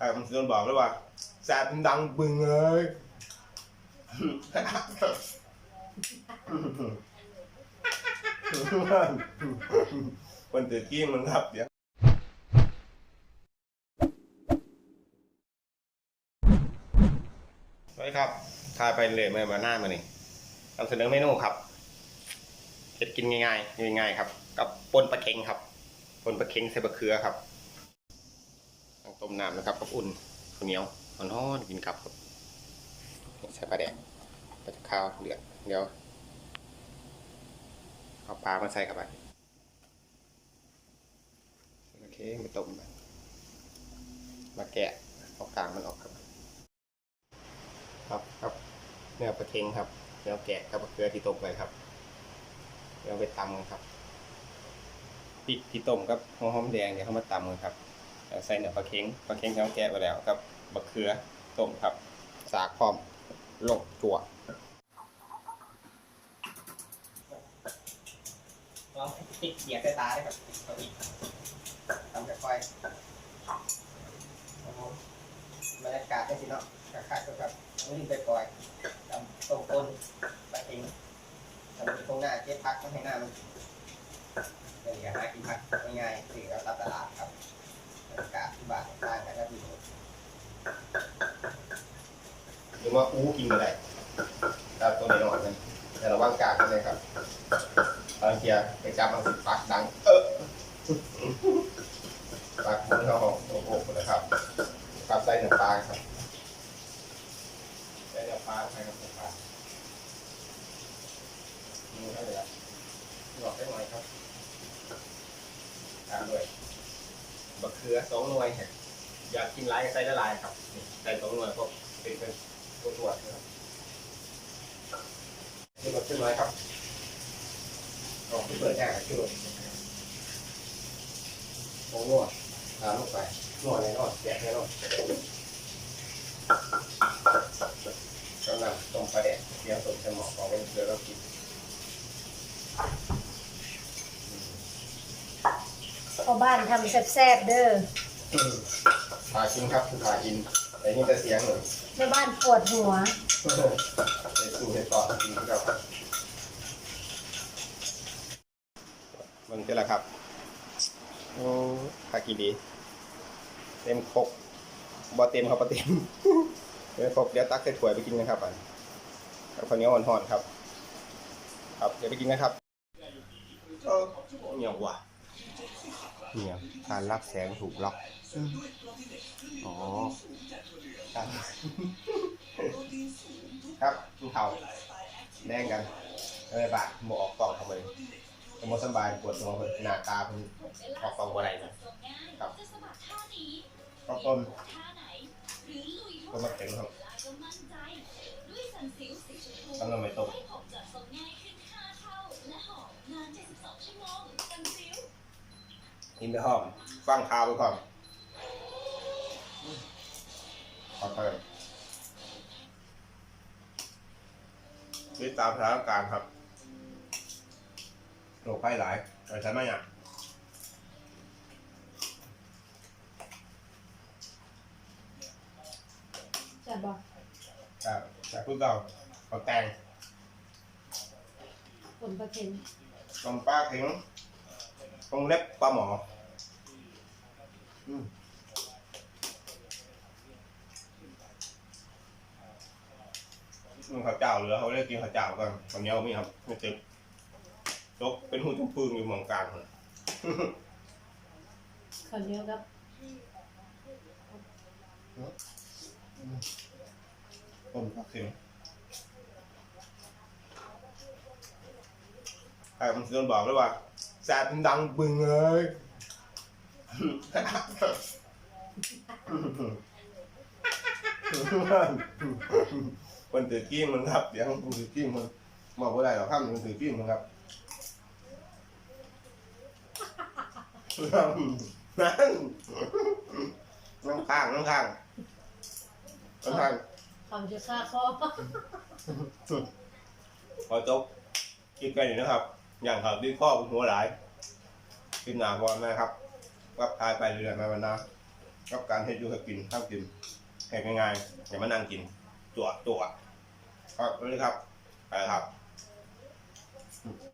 แต่ผมจะบอกเลยว่าแซ่บดังบึงเลยคนตื่นกี้มันรับเดี๋ยวสวัสดีครับทายไปเลยมามาหน้ามานี่นำเสนอเมนูครับเผ็ดกินง่ายๆง่ายๆครับ กับปนปลาเค็งครับปนปลาเค็งใส่บะเขือครับ ต้องต้มน้ำนะครับกับอุ่นข้าวเหนียวร้อนๆกินครับใส่ปลาแดกปลาข้าวเดือดเดี๋ยวเอาปลามาใส่เข้าไปโอเคมาต้มมาแกะเอากลางมันออกครับ ครับครับเนื้อปลาเค็งครับเนื้อแกะกับมะเขือที่ต้มไปครับเดี๋ยวไปตำกันครับพริกที่ต้มกับหอมแดงเดี๋ยวเขามาตำกันครับ ใส่เนื้อปลาเค็งปลาเค็งที่เราแกะไปแล้วกับมะเขือต้มครับ สากพร้อมลงจั่วลองปิดเสียบใส่ตาได้ครับเอาอีกทำค่อยบผมบรรยากาศได้สิเนาะคล้ายๆกับแบบมื้อนี้ไปปล่อยทำตรงต้นไปเองทำตรงหน้าเก็บพักต้องให้หน้ามันเดี๋ยวอย่าหากินพักง่ายๆสิเราตัดตลาดครับบรรยากาศที่บ้านต่างกันก็ดีือว่าอู้กินก็ได้ครับตัวนี้นอนกันแต่ระวังกากนเลยครับตอนเกียไปจับมันสิปักดัง เออปักมันเข้าห้องโอ้โหนะครับครับใส่เนื้อปลาครับใส่เนื้อปลาใส่กับเนื้อปลานี่ได้เลยครับหลอกได้หน่อยครับตามด้วยบะเขือสองหน่วยครับอยากกินลายก็ใส่ได้หลายครับใส่สองหน่วยพวกเป็นเป็น ตัวตัวๆนะครับนี่บะเขือน้อยครับออกที่เปิดแอรกคือโอ้โหตามลงไปนวดแน่นอนแกะแน่นอนกำลังต้มปลาแดกเตรียมต้มสมอของเป็นเกลือเรากินพอบ้านทำแซ่บๆเด้อพากินครับพากินแต่นี่จะเสียงหน่อ ยแม่บ้านปวดหัว ไปสู่ในต่อกินครับมันก็แหละครับโอ้พากินดี เต็มครกบ่เต็มครับบ่เต็มเดี๋ยวครกเดี๋ยวตักใส่ถ้วยไปกินกันครับอันกับข้าวเหนียวอ่อนๆครับ ครับเดี๋ยวไปกินนะครับเออเหนียวว่ะเหนียวการรับแสงถูกล็อก อ๋อ ครับครับทุกเขาแดงกันเออบาดหมอออกกล่องทำไมสมมติสบายปวดหัวเพิ่นหน้าตาเพิ่นออกกล่องบ่ได้นะครับจะสมัครท่านี้ต้องต้นท่าไหนหรือลุยก็มาเต็มครับลายก็มั่นใจด้วยสันสิวสีชมพูต้องนำไปต้มให้ผมจัดทรงง่ายขึ้น5เท่าและหอมนาน72ชั่วโมงสันสิวกินไปหอมฟังข่าวไปก่อน ขอเติมติดตามสถานการณ์ครับโรคไข้หลายแต่ใช่ไหมอะจัดบอกแต่แต่พูดเราเขาแตงผลประเค็นตรงป้าถึงตรงเล็บปลาหมอ อืม มึงข้าวเจ้าเหลือเขาเรียกกินข้าวเจ้ากันตอนนี้เอามีครับไม่ตึกตกเป็นหูจมปืนอยู่เมืองกลางเลยข้าวเหนียวกับต้มปลาเค็มแต่ผมจะบอกเลยว่าแซ่บดังบึงเลย คนถือกี้มันครับเดี๋ยวคนถือกี้มันบอกว่าอะไรหรอกครับมันถือกี้มันครับนั่งนั่งข้างนั่งข้างนั่งข้างเขาจะฆ่าคอขอจบคลิปกันอยู่นะครับ อย่างครับดีข้อหัวหลายคลิปหนาพอนะครับวับทายไปเรื่อยๆมาวันหน้ากับการให้อยู่ให้กินข้าวกินให้ง่ายๆอย่ามานั่งกิน ตัวจั่วครับนี่ครับไปครับ